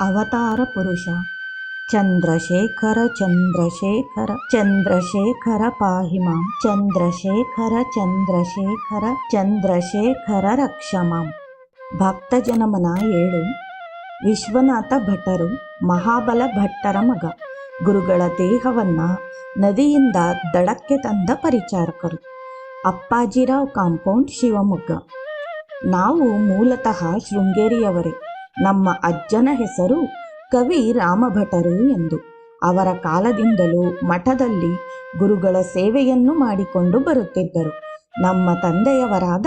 ಅವತಾರ ಪುರುಷ. ಚಂದ್ರಶೇಖರ ಚಂದ್ರಶೇಖರ ಚಂದ್ರಶೇಖರ ಪಾಹಿಮ. ಚಂದ್ರಶೇಖರ ಚಂದ್ರಶೇಖರ ಚಂದ್ರಶೇಖರ ರಕ್ಷಮ. ಭಕ್ತಜನಮನ ಏಳು. ವಿಶ್ವನಾಥ ಭಟ್ಟರು ಮಹಾಬಲ ಭಟ್ಟರ ಮಗ. ಗುರುಗಳ ದೇಹವನ್ನ ನದಿಯಿಂದ ದಡಕ್ಕೆ ತಂದ ಪರಿಚಾರಕರು. ಅಪ್ಪಾಜಿರಾವ್ ಕಾಂಪೌಂಡ್ ಶಿವಮೊಗ್ಗ. ನಾವು ಮೂಲತಃ ಶೃಂಗೇರಿಯವರೇ. ನಮ್ಮ ಅಜ್ಜನ ಹೆಸರು ಕವಿ ರಾಮಭಟರು ಎಂದು. ಅವರ ಕಾಲದಿಂದಲೂ ಮಠದಲ್ಲಿ ಗುರುಗಳ ಸೇವೆಯನ್ನು ಮಾಡಿಕೊಂಡು ಬರುತ್ತಿದ್ದರು. ನಮ್ಮ ತಂದೆಯವರಾದ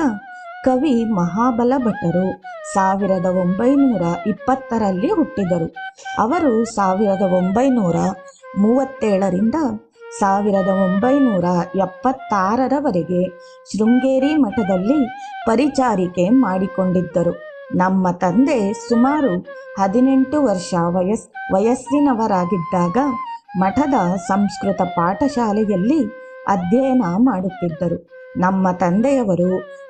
ಕವಿ ಮಹಾಬಲ ಭಟರು ಸಾವಿರದ ಒಂಬೈನೂರ ಇಪ್ಪತ್ತರಲ್ಲಿ ಹುಟ್ಟಿದರು. ಅವರು ಸಾವಿರದ ಒಂಬೈನೂರ ಮೂವತ್ತೇಳರಿಂದ ಸಾವಿರದ ಒಂಬೈನೂರ ಎಪ್ಪತ್ತಾರರವರೆಗೆ ಶೃಂಗೇರಿ ಮಠದಲ್ಲಿ ಪರಿಚಾರಿಕೆ ಮಾಡಿಕೊಂಡಿದ್ದರು. ನಮ್ಮ ತಂದೆ ಸುಮಾರು ಹದಿನೆಂಟು ವರ್ಷ ವಯಸ್, ವಯಸ್ಸಿನವರಾಗಿದ್ದಾಗ ಮಠದ ಸಂಸ್ಕೃತ ಪಾಠಶಾಲೆಯಲ್ಲಿ ಅಧ್ಯಯನ ಮಾಡುತ್ತಿದ್ದರು. ನಮ್ಮ ತಂದೆಯವರು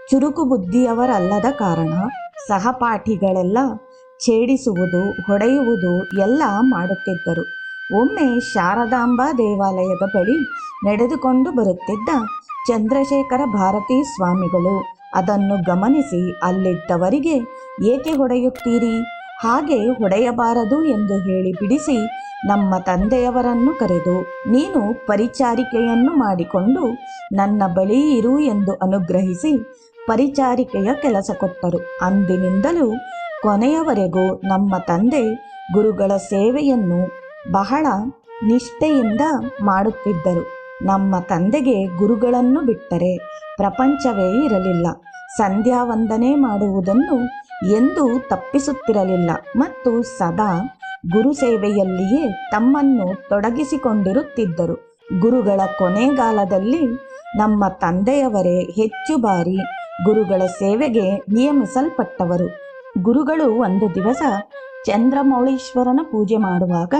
ಚುರುಕು ಬುದ್ಧಿಯವರಲ್ಲದ ಕಾರಣ ಸಹಪಾಠಿಗಳೆಲ್ಲ ಛೇಡಿಸುವುದು, ಹೊಡೆಯುವುದು ಎಲ್ಲ ಮಾಡುತ್ತಿದ್ದರು. ಒಮ್ಮೆ ಶಾರದಾಂಬಾ ದೇವಾಲಯದ ಬಳಿ ನಡೆದುಕೊಂಡು ಬರುತ್ತಿದ್ದ ಚಂದ್ರಶೇಖರ ಭಾರತೀ ಸ್ವಾಮಿಗಳು ಅದನ್ನು ಗಮನಿಸಿ ಅಲ್ಲಿದ್ದವರಿಗೆ ಏಕೆ ಹೊಡೆಯುತ್ತೀರಿ? ಹಾಗೆ ಹೊಡೆಯಬಾರದು ಎಂದು ಹೇಳಿ ಬಿಡಿಸಿ ನಮ್ಮ ತಂದೆಯವರನ್ನು ಕರೆದು, ನೀನು ಪರಿಚಾರಿಕೆಯನ್ನು ಮಾಡಿಕೊಂಡು ನನ್ನ ಬಳಿ ಇರು ಎಂದು ಅನುಗ್ರಹಿಸಿ ಪರಿಚಾರಿಕೆಯ ಕೆಲಸ ಕೊಟ್ಟರು. ಅಂದಿನಿಂದಲೂ ಕೊನೆಯವರೆಗೂ ನಮ್ಮ ತಂದೆ ಗುರುಗಳ ಸೇವೆಯನ್ನು ಬಹಳ ನಿಷ್ಠೆಯಿಂದ ಮಾಡುತ್ತಿದ್ದರು. ನಮ್ಮ ತಂದೆಗೆ ಗುರುಗಳನ್ನು ಬಿಟ್ಟರೆ ಪ್ರಪಂಚವೇ ಇರಲಿಲ್ಲ. ಸಂಧ್ಯಾ ವಂದನೆ ಮಾಡುವುದನ್ನು ಎಂದೂ ತಪ್ಪಿಸುತ್ತಿರಲಿಲ್ಲ. ಮತ್ತು ಸದಾ ಗುರು ಸೇವೆಯಲ್ಲಿಯೇ ತಮ್ಮನ್ನು ತೊಡಗಿಸಿಕೊಂಡಿರುತ್ತಿದ್ದರು. ಗುರುಗಳ ಕೊನೆಗಾಲದಲ್ಲಿ ನಮ್ಮ ತಂದೆಯವರೇ ಹೆಚ್ಚು ಬಾರಿ ಗುರುಗಳ ಸೇವೆಗೆ ನಿಯಮಿಸಲ್ಪಟ್ಟವರು. ಗುರುಗಳು ಒಂದು ದಿವಸ ಚಂದ್ರಮೌಳೀಶ್ವರನ ಪೂಜೆ ಮಾಡುವಾಗ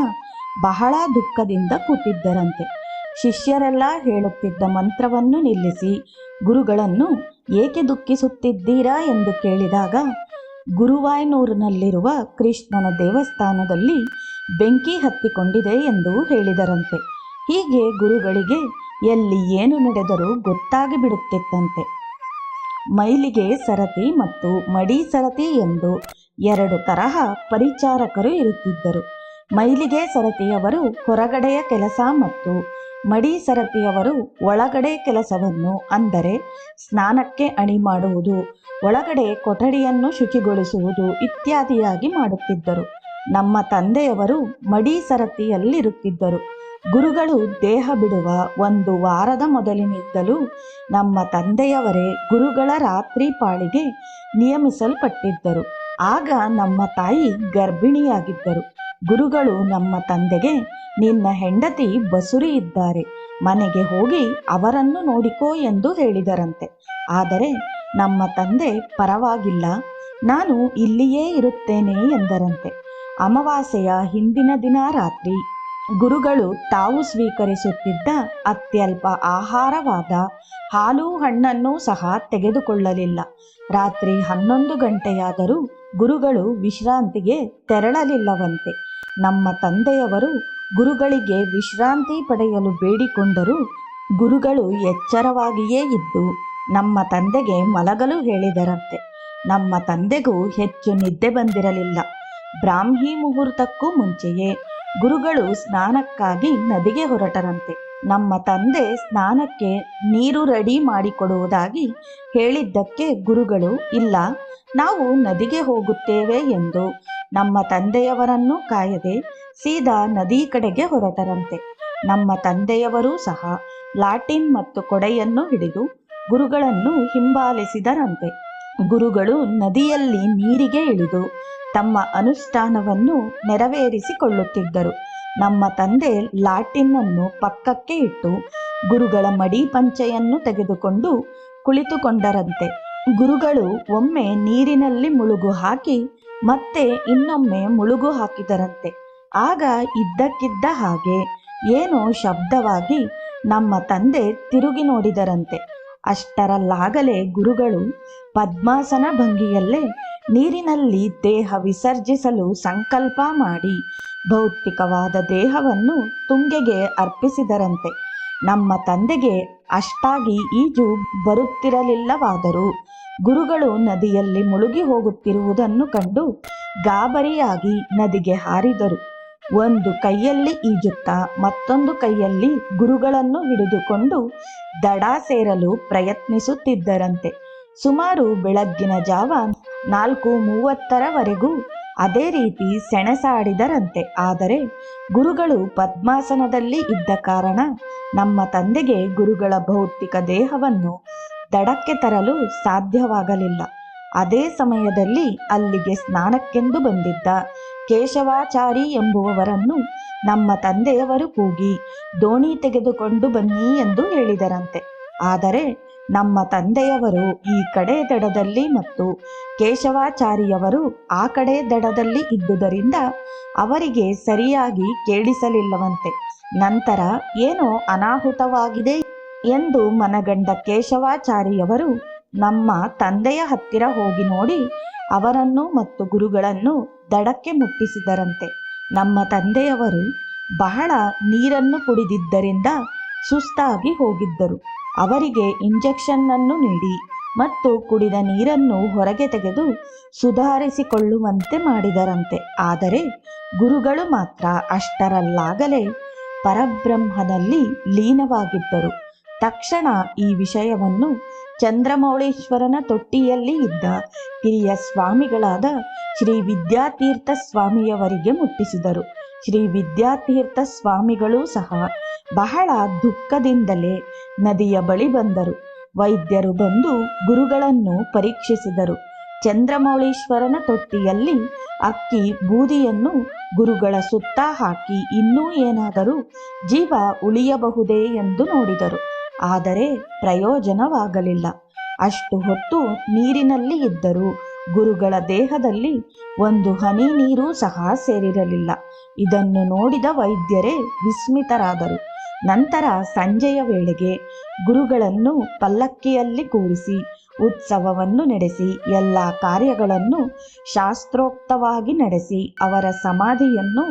ಬಹಳ ದುಃಖದಿಂದ ಕೂತಿದ್ದರಂತೆ. ಶಿಷ್ಯರೆಲ್ಲ ಹೇಳುತ್ತಿದ್ದ ಮಂತ್ರವನ್ನು ನಿಲ್ಲಿಸಿ, ಗುರುಗಳನ್ನು ಏಕೆ ದುಃಖಿಸುತ್ತಿದ್ದೀರಾ ಎಂದು ಕೇಳಿದಾಗ ಗುರುವಾಯ್ನೂರಿನಲ್ಲಿರುವ ಕೃಷ್ಣನ ದೇವಸ್ಥಾನದಲ್ಲಿ ಬೆಂಕಿ ಹತ್ತಿಕೊಂಡಿದೆ ಎಂದು ಹೇಳಿದರಂತೆ. ಹೀಗೆ ಗುರುಗಳಿಗೆ ಎಲ್ಲಿ ಏನು ನಡೆದರೂ ಗೊತ್ತಾಗಿ ಬಿಡುತ್ತಿತ್ತಂತೆ. ಮೈಲಿಗೆ ಸರತಿ ಮತ್ತು ಮಡಿ ಸರತಿ ಎಂದು ಎರಡು ತರಹ ಪರಿಚಾರಕರು ಇರುತ್ತಿದ್ದರು. ಮೈಲಿಗೆ ಸರತಿಯವರು ಹೊರಗಡೆಯ ಕೆಲಸ ಮತ್ತು ಮಡಿ ಸರತಿಯವರು ಒಳಗಡೆ ಕೆಲಸವನ್ನು ಅಂದರೆ ಸ್ನಾನಕ್ಕೆ ಅಣಿ ಮಾಡುವುದು, ಒಳಗಡೆ ಕೊಠಡಿಯನ್ನು ಶುಚಿಗೊಳಿಸುವುದು ಇತ್ಯಾದಿಯಾಗಿ ಮಾಡುತ್ತಿದ್ದರು. ನಮ್ಮ ತಂದೆಯವರು ಮಡಿ ಸರತಿಯಲ್ಲಿರುತ್ತಿದ್ದರು ಗುರುಗಳು ದೇಹ ಬಿಡುವ ಒಂದು ವಾರದ ಮೊದಲಿನಿಂದಲೂ ನಮ್ಮ ತಂದೆಯವರೇ ಗುರುಗಳ ರಾತ್ರಿ ಪಾಳಿಗೆ ನಿಯಮಿಸಲ್ಪಟ್ಟಿದ್ದರು. ಆಗ ನಮ್ಮ ತಾಯಿ ಗರ್ಭಿಣಿಯಾಗಿದ್ದರು. ಗುರುಗಳು ನಮ್ಮ ತಂದೆಗೆ, ನಿನ್ನ ಹೆಂಡತಿ ಬಸುರಿ ಇದ್ದಾರೆ. ಮನೆಗೆ ಹೋಗಿ ಅವರನ್ನು ನೋಡಿಕೋ ಎಂದು ಹೇಳಿದರಂತೆ. ಆದರೆ ನಮ್ಮ ತಂದೆ ಪರವಾಗಿಲ್ಲ. ನಾನು ಇಲ್ಲಿಯೇ ಇರುತ್ತೇನೆ ಎಂದರಂತೆ. ಅಮಾವಾಸ್ಯೆಯ ಹಿಂದಿನ ದಿನ ರಾತ್ರಿ ಗುರುಗಳು ತಾವು ಸ್ವೀಕರಿಸುತ್ತಿದ್ದ ಅತ್ಯಲ್ಪ ಆಹಾರವಾದ ಹಾಲು ಹಣ್ಣನ್ನು ಸಹ ತೆಗೆದುಕೊಳ್ಳಲಿಲ್ಲ. ರಾತ್ರಿ ಹನ್ನೊಂದು ಗಂಟೆಯಾದರೂ ಗುರುಗಳು ವಿಶ್ರಾಂತಿಗೆ ತೆರಳಲಿಲ್ಲವಂತೆ. ನಮ್ಮ ತಂದೆಯವರು ಗುರುಗಳಿಗೆ ವಿಶ್ರಾಂತಿ ಪಡೆಯಲು ಬೇಡಿಕೊಂಡರು ಗುರುಗಳು ಎಚ್ಚರವಾಗಿಯೇ ಇದ್ದು ನಮ್ಮ ತಂದೆಗೆ ಮಲಗಲು ಹೇಳಿದರಂತೆ. ನಮ್ಮ ತಂದೆಗೂ ಹೆಚ್ಚು ನಿದ್ದೆ ಬಂದಿರಲಿಲ್ಲ. ಬ್ರಾಹ್ಮಿ ಮುಹೂರ್ತಕ್ಕೂ ಮುಂಚೆಯೇ ಗುರುಗಳು ಸ್ನಾನಕ್ಕಾಗಿ ನದಿಗೆ ಹೊರಟರಂತೆ. ನಮ್ಮ ತಂದೆ ಸ್ನಾನಕ್ಕೆ ನೀರು ರೆಡಿ ಮಾಡಿಕೊಡುವುದಾಗಿ ಹೇಳಿದ್ದಕ್ಕೆ ಗುರುಗಳು, ಇಲ್ಲ, ನಾವು ನದಿಗೆ ಹೋಗುತ್ತೇವೆ ಎಂದು ನಮ್ಮ ತಂದೆಯವರನ್ನು ಕಾಯದೆ ಸೀದಾ ನದಿ ಕಡೆಗೆ ಹೊರಟರಂತೆ. ನಮ್ಮ ತಂದೆಯವರೂ ಸಹ ಲಾಟಿನ್ ಮತ್ತು ಕೊಡೆಯನ್ನು ಹಿಡಿದು ಗುರುಗಳನ್ನು ಹಿಂಬಾಲಿಸಿದರಂತೆ. ಗುರುಗಳು ನದಿಯಲ್ಲಿ ನೀರಿಗೆ ಇಳಿದು ತಮ್ಮ ಅನುಷ್ಠಾನವನ್ನು ನೆರವೇರಿಸಿಕೊಳ್ಳುತ್ತಿದ್ದರು. ನಮ್ಮ ತಂದೆ ಲಾಟಿನ್ನನ್ನು ಪಕ್ಕಕ್ಕೆ ಇಟ್ಟು ಗುರುಗಳ ಮಡಿ ಪಂಚೆಯನ್ನು ತೆಗೆದುಕೊಂಡು ಕುಳಿತುಕೊಂಡರಂತೆ. ಗುರುಗಳು ಒಮ್ಮೆ ನೀರಿನಲ್ಲಿ ಮುಳುಗು ಹಾಕಿ ಮತ್ತೆ ಇನ್ನೊಮ್ಮೆ ಮುಳುಗು ಹಾಕಿದರಂತೆ. ಆಗ ಇದ್ದಕ್ಕಿದ್ದ ಹಾಗೆ ಏನೋ ಶಬ್ದವಾಗಿ ನಮ್ಮ ತಂದೆ ತಿರುಗಿ ನೋಡಿದರಂತೆ. ಅಷ್ಟರಲ್ಲಾಗಲೇ ಗುರುಗಳು ಪದ್ಮಾಸನ ಭಂಗಿಯಲ್ಲೇ ನೀರಿನಲ್ಲಿ ದೇಹ ವಿಸರ್ಜಿಸಲು ಸಂಕಲ್ಪ ಮಾಡಿ ಭೌತಿಕವಾದ ದೇಹವನ್ನು ತುಂಗೆಗೆ ಅರ್ಪಿಸಿದರಂತೆ. ನಮ್ಮ ತಂದೆಗೆ ಅಷ್ಟಾಗಿ ಈಜು ಬರುತ್ತಿರಲಿಲ್ಲವಾದರೂ ಗುರುಗಳು ನದಿಯಲ್ಲಿ ಮುಳುಗಿ ಹೋಗುತ್ತಿರುವುದನ್ನು ಕಂಡು ಗಾಬರಿಯಾಗಿ ನದಿಗೆ ಹಾರಿದರು. ಒಂದು ಕೈಯಲ್ಲಿ ಈಜುತ್ತಾ ಮತ್ತೊಂದು ಕೈಯಲ್ಲಿ ಗುರುಗಳನ್ನು ಹಿಡಿದುಕೊಂಡು ದಡ ಸೇರಲು ಪ್ರಯತ್ನಿಸುತ್ತಿದ್ದರಂತೆ. ಸುಮಾರು ಬೆಳಗ್ಗಿನ ಜಾವ ನಾಲ್ಕು ಮೂವತ್ತರವರೆಗೂ ಅದೇ ರೀತಿ ಸೆಣಸಾಡಿದರಂತೆ. ಆದರೆ ಗುರುಗಳು ಪದ್ಮಾಸನದಲ್ಲಿ ಇದ್ದ ಕಾರಣ ನಮ್ಮ ತಂದೆಗೆ ಗುರುಗಳ ಭೌತಿಕ ದೇಹವನ್ನು ದಡಕ್ಕೆ ತರಲು ಸಾಧ್ಯವಾಗಲಿಲ್ಲ. ಅದೇ ಸಮಯದಲ್ಲಿ ಅಲ್ಲಿಗೆ ಸ್ನಾನಕ್ಕೆಂದು ಬಂದಿದ್ದ ಕೇಶವಾಚಾರಿ ಎಂಬುವವರನ್ನು ನಮ್ಮ ತಂದೆಯವರು ಕೂಗಿ ದೋಣಿ ತೆಗೆದುಕೊಂಡು ಬನ್ನಿ ಎಂದು ಹೇಳಿದರಂತೆ. ಆದರೆ ನಮ್ಮ ತಂದೆಯವರು ಈ ಕಡೆ ದಡದಲ್ಲಿ ಮತ್ತು ಕೇಶವಾಚಾರಿಯವರು ಆ ಕಡೆ ದಡದಲ್ಲಿ ಇದ್ದುದರಿಂದ ಅವರಿಗೆ ಸರಿಯಾಗಿ ಕೇಳಿಸಲಿಲ್ಲವಂತೆ. ನಂತರ, ಏನೋ ಅನಾಹುತವಾಗಿದೆ? ಎಂದು ಮನಗಂಡ ಕೇಶವಾಚಾರಿಯವರು ನಮ್ಮ ತಂದೆಯ ಹತ್ತಿರ ಹೋಗಿ ನೋಡಿ ಅವರನ್ನು ಮತ್ತು ಗುರುಗಳನ್ನು ದಡಕ್ಕೆ ಮುಟ್ಟಿಸಿದರಂತೆ. ನಮ್ಮ ತಂದೆಯವರು ಬಹಳ ನೀರನ್ನು ಕುಡಿದಿದ್ದರಿಂದ ಸುಸ್ತಾಗಿ ಹೋಗಿದ್ದರು. ಅವರಿಗೆ ಇಂಜೆಕ್ಷನ್ನನ್ನು ನೀಡಿ ಮತ್ತು ಕುಡಿದ ನೀರನ್ನು ಹೊರಗೆ ತೆಗೆದು ಸುಧಾರಿಸಿಕೊಳ್ಳುವಂತೆ ಮಾಡಿದರಂತೆ. ಆದರೆ ಗುರುಗಳು ಮಾತ್ರ ಅಷ್ಟರಲ್ಲಾಗಲೇ ಪರಬ್ರಹ್ಮದಲ್ಲಿ ಲೀನವಾಗಿದ್ದರು. ತಕ್ಷಣ ಈ ವಿಷಯವನ್ನು ಚಂದ್ರಮೌಳೇಶ್ವರನ ತೊಟ್ಟಿಯಲ್ಲಿ ಇದ್ದ ಹಿರಿಯ ಸ್ವಾಮಿಗಳಾದ ಶ್ರೀ ವಿದ್ಯಾತೀರ್ಥ ಸ್ವಾಮಿಯವರಿಗೆ ಮುಟ್ಟಿಸಿದರು. ಶ್ರೀ ವಿದ್ಯಾತೀರ್ಥ ಸ್ವಾಮಿಗಳೂ ಸಹ ಬಹಳ ದುಃಖದಿಂದಲೇ ನದಿಯ ಬಳಿ ಬಂದರು. ವೈದ್ಯರು ಬಂದು ಗುರುಗಳನ್ನು ಪರೀಕ್ಷಿಸಿದರು. ಚಂದ್ರಮೌಳೀಶ್ವರನ ತೊಟ್ಟಿಯಲ್ಲಿ ಅಕ್ಕಿ ಬೂದಿಯನ್ನು ಗುರುಗಳ ಸುತ್ತ ಹಾಕಿ ಇನ್ನೂ ಏನಾದರೂ ಜೀವ ಉಳಿಯಬಹುದೇ ಎಂದು ನೋಡಿದರು. ಆದರೆ ಪ್ರಯೋಜನವಾಗಲಿಲ್ಲ. ಅಷ್ಟು ಹೊತ್ತು ನೀರಿನಲ್ಲಿ ಇದ್ದರು ಗುರುಗಳ ದೇಹದಲ್ಲಿ ಒಂದು ಹನಿ ನೀರು ಸಹ ಸೇರಿರಲಿಲ್ಲ. ಇದನ್ನು ನೋಡಿದ ವೈದ್ಯರೇ ವಿಸ್ಮಿತರಾದರು. ನಂತರ ಸಂಜೆಯ ವೇಳೆಗೆ ಗುರುಗಳನ್ನು ಪಲ್ಲಕ್ಕಿಯಲ್ಲಿ ಕೂರಿಸಿ, ಉತ್ಸವವನ್ನು ನಡೆಸಿ, ಎಲ್ಲ ಕಾರ್ಯಗಳನ್ನು ಶಾಸ್ತ್ರೋಕ್ತವಾಗಿ ನಡೆಸಿ, ಅವರ ಸಮಾಧಿಯನ್ನು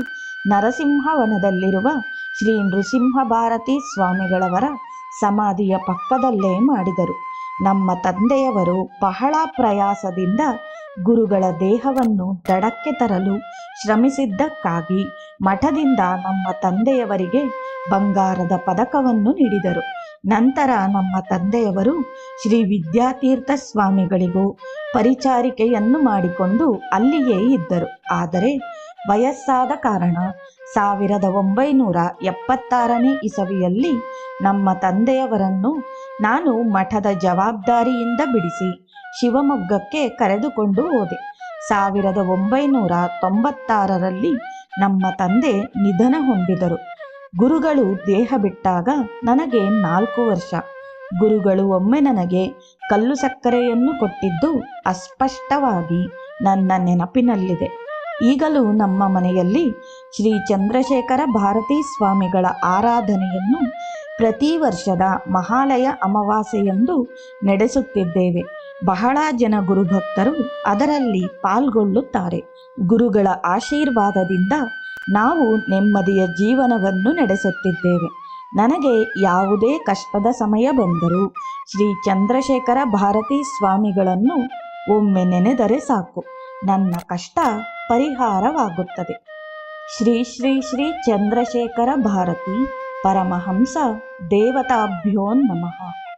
ನರಸಿಂಹವನದಲ್ಲಿರುವ ಶ್ರೀ ನೃಸಿಂಹ ಭಾರತಿ ಸ್ವಾಮಿಗಳವರ ಸಮಾಧಿಯ ಪಕ್ಕದಲ್ಲೇ ಮಾಡಿದರು. ನಮ್ಮ ತಂದೆಯವರು ಬಹಳ ಪ್ರಯಾಸದಿಂದ ಗುರುಗಳ ದೇಹವನ್ನು ದಡಕ್ಕೆ ತರಲು ಶ್ರಮಿಸಿದ್ದಕ್ಕಾಗಿ ಮಠದಿಂದ ನಮ್ಮ ತಂದೆಯವರಿಗೆ ಬಂಗಾರದ ಪದಕವನ್ನು ನೀಡಿದರು. ನಂತರ ನಮ್ಮ ತಂದೆಯವರು ಶ್ರೀ ವಿದ್ಯಾತೀರ್ಥ ಸ್ವಾಮಿಗಳಿಗೂ ಪರಿಚಾರಿಕೆಯನ್ನು ಮಾಡಿಕೊಂಡು ಅಲ್ಲಿಯೇ ಇದ್ದರು. ಆದರೆ ವಯಸ್ಸಾದ ಕಾರಣ ಸಾವಿರದ ಒಂಬೈನೂರ ಎಪ್ಪತ್ತಾರನೇ ಇಸವಿಯಲ್ಲಿ ನಮ್ಮ ತಂದೆಯವರನ್ನು ನಾನು ಮಠದ ಜವಾಬ್ದಾರಿಯಿಂದ ಬಿಡಿಸಿ ಶಿವಮೊಗ್ಗಕ್ಕೆ ಕರೆದುಕೊಂಡು ಹೋದೆ. ಸಾವಿರದ ಒಂಬೈನೂರ ತೊಂಬತ್ತಾರರಲ್ಲಿ ನಮ್ಮ ತಂದೆ ನಿಧನ ಹೊಂದಿದರು. ಗುರುಗಳು ದೇಹ ಬಿಟ್ಟಾಗ ನನಗೆ ನಾಲ್ಕು ವರ್ಷ. ಗುರುಗಳು ಒಮ್ಮೆ ನನಗೆ ಕಲ್ಲು ಸಕ್ಕರೆಯನ್ನು ಕೊಟ್ಟಿದ್ದು ಅಸ್ಪಷ್ಟವಾಗಿ ನನ್ನ ನೆನಪಿನಲ್ಲಿದೆ. ಈಗಲೂ ನಮ್ಮ ಮನೆಯಲ್ಲಿ ಶ್ರೀ ಚಂದ್ರಶೇಖರ ಭಾರತೀ ಸ್ವಾಮಿಗಳ ಆರಾಧನೆಯನ್ನು ಪ್ರತಿ ವರ್ಷದ ಮಹಾಲಯ ಅಮಾವಾಸ್ಯೆಯಂದು ನಡೆಸುತ್ತಿದ್ದೇವೆ. ಬಹಳ ಜನ ಗುರುಭಕ್ತರು ಅದರಲ್ಲಿ ಪಾಲ್ಗೊಳ್ಳುತ್ತಾರೆ. ಗುರುಗಳ ಆಶೀರ್ವಾದದಿಂದ ನಾವು ನೆಮ್ಮದಿಯ ಜೀವನವನ್ನು ನಡೆಸುತ್ತಿದ್ದೇವೆ. ನನಗೆ ಯಾವುದೇ ಕಷ್ಟದ ಸಮಯ ಬಂದರೂ ಶ್ರೀ ಚಂದ್ರಶೇಖರ ಭಾರತೀ ಸ್ವಾಮಿಗಳನ್ನು ಒಮ್ಮೆ ನೆನೆದರೆ ಸಾಕು. ನನ್ನ ಕಷ್ಟ ಪರಿಹಾರವಾಗುತ್ತದೆ. ಶ್ರೀ ಶ್ರೀ ಶ್ರೀ ಚಂದ್ರಶೇಖರ ಭಾರತಿ ಪರಮಹಂಸ ದೇವತಾಭ್ಯೋ ನಮಃ.